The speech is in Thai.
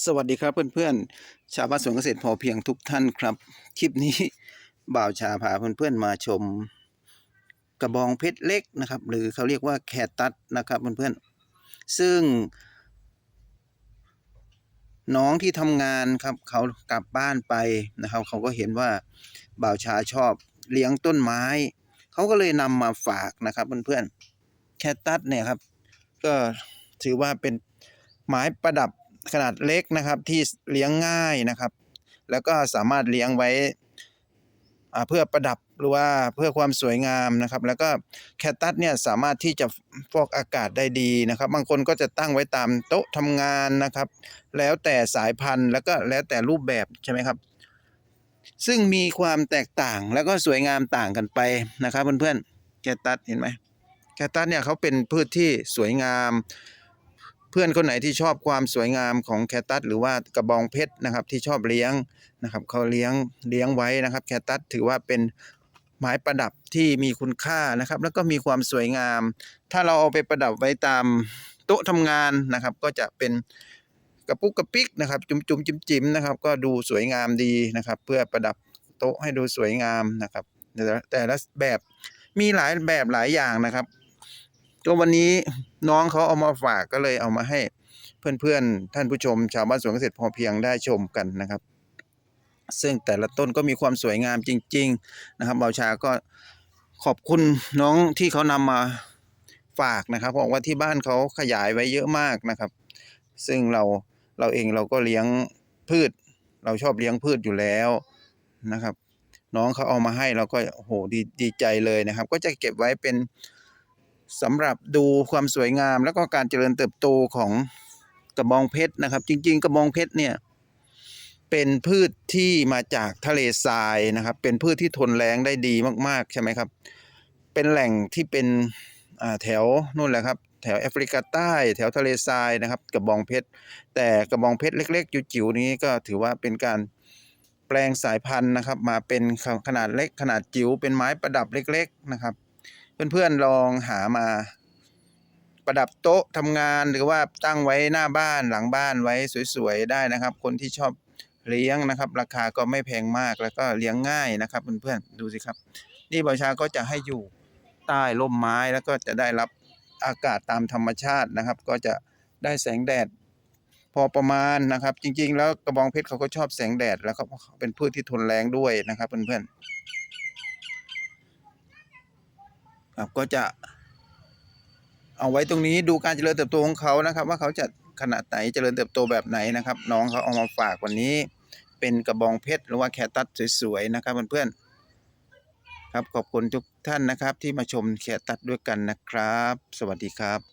สวัสดีครับเพื่อนๆ ชาวบ้านสวนเกษตรพอเพียงทุกท่านครับ คลิปนี้บ่าวชาพาเพื่อนๆมาชม กระบองเพชรเล็กนะครับ หรือเขาเรียกว่าแคตัสนะครับเพื่อนๆ ซึ่ง น้องที่ทำงานครับเขากลับบ้านไปนะครับ เขาก็เห็นว่าบ่าวชาชอบเลี้ยงต้นไม้ เขาก็เลยนำมาฝากนะครับเพื่อนๆ แคตัสเนี่ยครับ ก็ถือว่าเป็นไม้ประดับ ขนาดเล็กนะครับที่เลี้ยงง่ายนะครับ แล้วก็สามารถเลี้ยงไว้อ่าเพื่อประดับหรือว่าเพื่อความสวยงามนะครับ แล้วก็แคตตัสเนี่ยสามารถที่จะฟอกอากาศได้ดีนะครับ บางคนก็จะตั้งไว้ตามโต๊ะทำงานนะครับ แล้วแต่สายพันธุ์แล้วก็แล้วแต่รูปแบบใช่ไหมครับ ซึ่งมีความแตกต่างแล้วก็สวยงามต่างกันไปนะครับเพื่อนๆแคตตัสเห็นไหมแคคตัสเนี่ยเขาเป็นพืชที่สวยงาม เพื่อนคนไหนที่ชอบความสวยงามของแคตัสหรือว่ากระบองเพชรนะครับที่ชอบเลี้ยงนะครับเขาเลี้ยงเลี้ยงไว้นะครับแคตัสถือว่าเป็นไม้ประดับที่มีคุณค่านะครับ แล้วก็มีความสวยงาม ถ้าเราเอาไปประดับไว้ตามโต๊ะทำงานนะครับ ก็จะเป็นกระปุกกระปิกนะครับ จุ่มจุ่มจิ้มจิ้มนะครับ ก็ดูสวยงามดีนะครับ เพื่อประดับโต๊ะให้ดูสวยงามนะครับแต่ละแต่ละแบบมีหลายแบบหลายอย่างนะครับ ก็วันนี้น้องเขาเอามาฝากก็เลยเอามาให้เพื่อนๆ ท่านผู้ชม ชาวบ้านสวนเกษตรพอเพียงได้ชมกันนะครับ ซึ่งแต่ละต้นก็มีความสวยงามจริง ๆ นะครับเบาชาก็ขอบคุณน้องที่เขานำมาฝากนะครับบอกว่าที่บ้านเขาขยายไว้เยอะมากนะครับ ซึ่งเราเราเองเราก็เลี้ยงพืช เราชอบเลี้ยงพืชอยู่แล้วนะครับ น้องเขาเอามาให้เราก็โอ้โหดีดีใจเลยนะครับ ก็จะเก็บไว้เป็น สำหรับดูความสวยงามแล้วก็การเจริญเติบโตของกระบองเพชรนะครับ จริง ๆ กระบองเพชรเนี่ยเป็นพืชที่มาจากทะเลทรายนะครับ เป็นพืชที่ทนแรงได้ดีมากๆใช่ไหมครับ เป็นแหล่งที่เป็นแถวนู่นแหละครับ แถวแอฟริกาใต้แถวทะเลทรายนะครับ กระบองเพชรแต่กระบองเพชรเล็ก ๆ จิ๋วๆนี้ก็ถือว่าเป็นการแปลงสายพันธุ์นะครับ มาเป็นขนาดเล็กขนาดจิ๋วเป็นไม้ประดับเล็ก ๆ นะครับ เพื่อนๆลองหามาประดับโต๊ะทำงานหรือว่าตั้งไว้หน้าบ้านหลังบ้านไว้สวยๆได้นะครับ คนที่ชอบเลี้ยงนะครับ ราคาก็ไม่แพงมากแล้วก็เลี้ยงง่ายนะครับเพื่อนๆดูสิครับ นี่บาชาก็จะให้อยู่ใต้ร่มไม้แล้วก็จะได้รับอากาศตามธรรมชาตินะครับ ก็จะได้แสงแดดพอประมาณนะครับ จริงๆ แล้วกระบองเพชรเขาก็ชอบแสงแดดแล้วก็เป็นพืชที่ทนแรงด้วยนะครับเพื่อนๆ ครับก็จะ เอาไว้ตรงนี้ดูการเจริญเติบโตของเขานะครับ ว่าเขาจะขนาดไหนเจริญเติบโตแบบไหนนะครับ น้องเขาเอามาฝากวันนี้ เป็นกระบองเพชรหรือว่าแคตัสสวยๆนะครับเพื่อนๆครับขอบคุณทุกท่านนะครับ ที่มาชมแคตัสด้วยกันนะครับ สวัสดีครับ